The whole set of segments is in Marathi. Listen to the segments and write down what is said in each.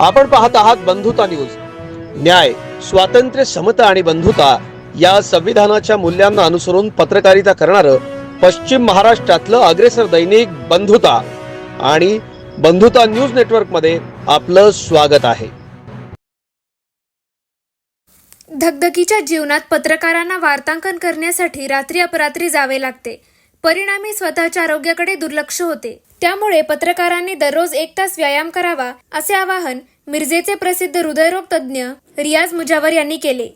आपण पाहत आहात बंधुता न्यूज. न्याय स्वातंत्र्य समता आणि बंधुता या संविधानाच्या मूल्यांना अनुसरून पत्रकारिता करणारं पश्चिम महाराष्ट्रातलं अग्रेसर दैनिक बंधुता आणि बंधुता न्यूज नेटवर्कमध्ये आपलं स्वागत आहे. धगधगीच्या जीवनात पत्रकारांना वार्तांकन करण्यासाठी रात्री अपरात्री जावे लागते. परिणामी स्वतःच्या आरोग्याकडे दुर्लक्ष होते. त्यामुळे पत्रकारांनी दररोज एक तास व्यायाम करावा असे आवाहन मिरजेचे प्रसिद्ध हृदयरोग तज्ज्ञ रियाज मुजावर यांनी केले.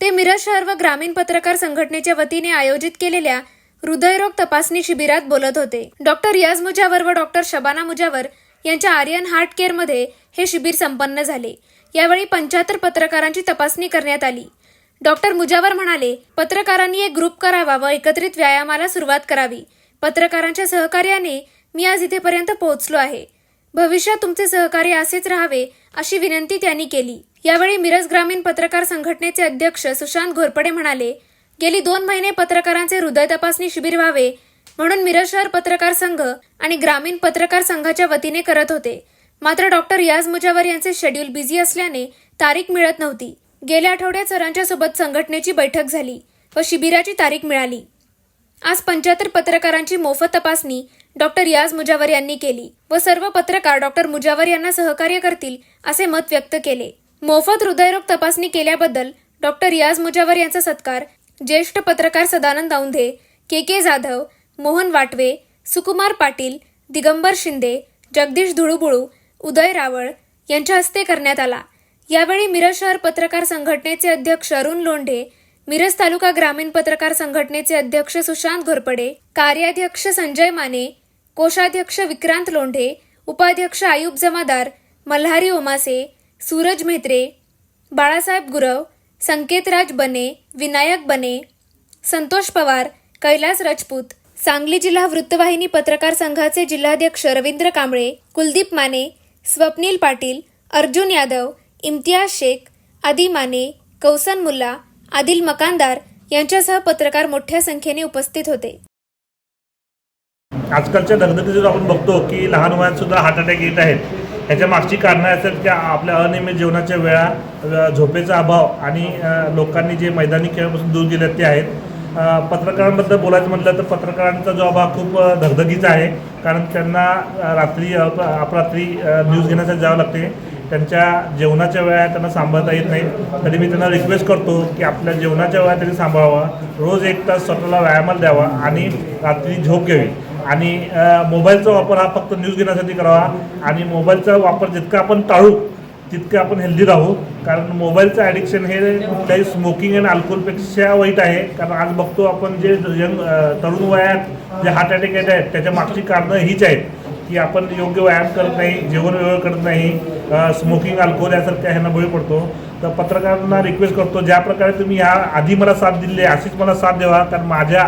ते मिरज शहर व ग्रामीण पत्रकार संघटनेच्या वतीने आयोजित केलेल्या हृदयरोग तपासणी शिबिरात बोलत होते. डॉक्टर रियाज मुजावर व डॉक्टर शबाना मुजावर यांच्या आर्यन हार्ट केअरमध्ये हे शिबिर संपन्न झाले. यावेळी पंच्याहत्तर पत्रकारांची तपासणी करण्यात आली. डॉक्टर मुजावर म्हणाले पत्रकारांनी एक ग्रुप करावा व एकत्रित व्यायामाला सुरुवात करावी. पत्रकारांच्या सहकार्याने मी आज इथेपर्यंत पोहोचलो आहे. भविष्यात तुमचे सहकार्य असेच राहावे अशी विनंती त्यांनी केली. यावेळी मिरज ग्रामीण पत्रकार संघटनेचे अध्यक्ष सुशांत घोरपडे म्हणाले गेली दोन महिने पत्रकारांचे हृदय तपासणी शिबिर व्हावे म्हणून मिरज शहर पत्रकार संघ आणि ग्रामीण पत्रकार संघाच्या वतीने करत होते. मात्र डॉक्टर याज मुजावर यांचे शेड्यूल बिझी असल्याने तारीख मिळत नव्हती. गेल्या आठवड्यात सरांच्या सोबत संघटनेची बैठक झाली व शिबिराची तारीख मिळाली. आज पंच्याहत्तर पत्रकारांची मोफत तपासणी डॉक्टर रियाज मुजावर यांनी केली व सर्व पत्रकार डॉक्टर मुजावर यांना सहकार्य करतील असे मत व्यक्त केले. मोफत हृदयरोग तपासणी केल्याबद्दल डॉक्टर रियाज मुजावर यांचा सत्कार ज्येष्ठ पत्रकार सदानंद औंधे के के जाधव मोहन वाटवे सुकुमार पाटील दिगंबर शिंदे जगदीश धुळुबुळू उदय रावळ यांच्या हस्ते करण्यात आला. यावेळी मिरज शहर पत्रकार संघटनेचे अध्यक्ष अरुण लोंढे मिरज तालुका ग्रामीण पत्रकार संघटनेचे अध्यक्ष सुशांत घोरपडे कार्याध्यक्ष संजय माने कोषाध्यक्ष विक्रांत लोंढे उपाध्यक्ष आयुब जमादार मल्हारी ओमासे सूरज म्हेत्रे बाळासाहेब गुरव संकेतराज बने विनायक बने संतोष पवार कैलास राजपूत सांगली जिल्हा वृत्तवाहिनी पत्रकार संघाचे जिल्हाध्यक्ष रवींद्र कांबळे कुलदीप माने स्वप्नील पाटील अर्जुन यादव इम्तियाज शेख आदी माने कौसन मुल्ला आदिल मकानदार यांच्यासह पत्रकार मोठ्या संख्येने उपस्थित होते. आजकालच्या धगधगीत आपण बघतो की लहान वयात सुद्धा हार्ट अटॅक येत आहेत. ह्याच्या मागची कारणं असतात की आपल्या अनियमित जेवणाच्या वेळा झोपेचा अभाव आणि लोकांनी जे मैदानी खेळापासून दूर गेले ते आहेत. पत्रकारांबद्दल बोलायचं म्हटलं तर पत्रकारांचा जॉब हा खूप धगधगीचा आहे. कारण त्यांना रात्री अपरात्री न्यूज घेण्यासाठी जावं लागते. त्यांच्या जेवणाच्या वेळा त्यांना सांभाळता येत नाही. तरी मी त्यांना रिक्वेस्ट करतो की आपल्या जेवणाच्या वेळा त्यांनी सांभाळावा. रोज एक तास स्वतःला व्यायामाला द्यावा आणि रात्री झोप घ्यावी. आणि मोबाईलचा वापर हा फक्त न्यूज घेण्यासाठी करावा. आणि मोबाईलचा वापर जितका आपण टाळू तितकं आपण हेल्दी राहू. कारण मोबाईलचं ॲडिक्शन हे कुठल्याही स्मोकिंग आणि अल्कोहोलपेक्षा वाईट आहे. कारण आज बघतो आपण जे यंग तरुण वयात जे हार्ट अटॅक येत आहेत त्याच्या मागची कारणं हीच आहेत. की आपण योग्य व्यायाम करत नाही जेवण वेळ करत नाही स्मोकिंग अल्कोहोल यासारख्या ह्यांना बळी पडतो. तर पत्रकारांना रिक्वेस्ट करतो ज्या प्रकारे तुम्ही ह्या आधी मला साथ दिली आहे अशीच मला साथ द्यावा. कारण माझ्या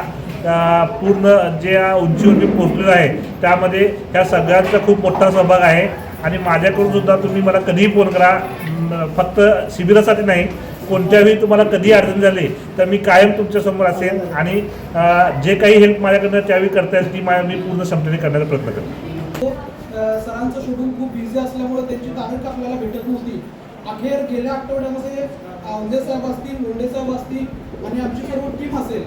पूर्ण ज्या उंचीवर मी पोचलेलो आहे त्यामध्ये ह्या सगळ्यांचा खूप मोठा सहभाग आहे. आणि माझ्याकडून सुद्धा तुम्ही मला कधीही फोन करा. फक्त शिबिरासाठी नाही कोणत्याही तुम्हाला कधी अडचण झाली तर मी कायम तुमच्यासमोर असेल आणि जे काही हेल्प माझ्याकडनं त्यावेळी करता येईल ती मा मी पूर्ण क्षमतेने करण्याचा प्रयत्न करेन हो, सरांचं शेड्यूल खूप बिझी असल्यामुळे त्यांची तारीख आपल्याला भेटत नव्हती. अखेर गेल्या आठवड्यामध्ये औंधे साहेब असतील मुंडे साहेब असतील आणि आमची सर्व टीम असेल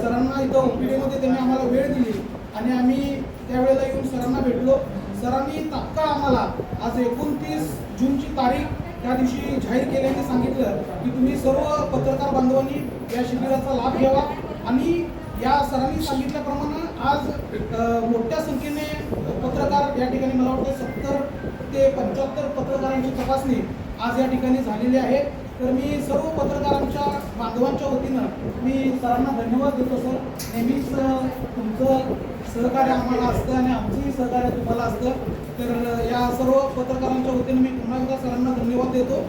सरांना इथं ओपीडीमध्ये त्यांनी आम्हाला वेळ दिली आणि आम्ही त्यावेळेला येऊन सरांना भेटलो. सरांनी तात्काळ आम्हाला आज एकोणतीस जूनची तारीख त्या दिवशी जाहीर केल्याने सांगितलं की तुम्ही सर्व पत्रकार बांधवांनी या शिबिराचा लाभ घ्यावा. आणि या सरांनी सांगितल्याप्रमाणे आज मोठ्या संख्येने पत्रकार या ठिकाणी मला वाटतं सत्तर ते पंच्याहत्तर पत्रकारांची तपासणी आज या ठिकाणी झालेली आहे. तर मी सर्व पत्रकारांच्या बांधवांच्या वतीनं मी सरांना धन्यवाद देतो सर. नेहमीच तुमचं सहकार्य आम्हाला असतं आणि आमचंही सहकार्य तुम्हाला असतं. तर या सर्व पत्रकारांच्या वतीनं मी पुन्हा एकदा सरांना धन्यवाद देतो.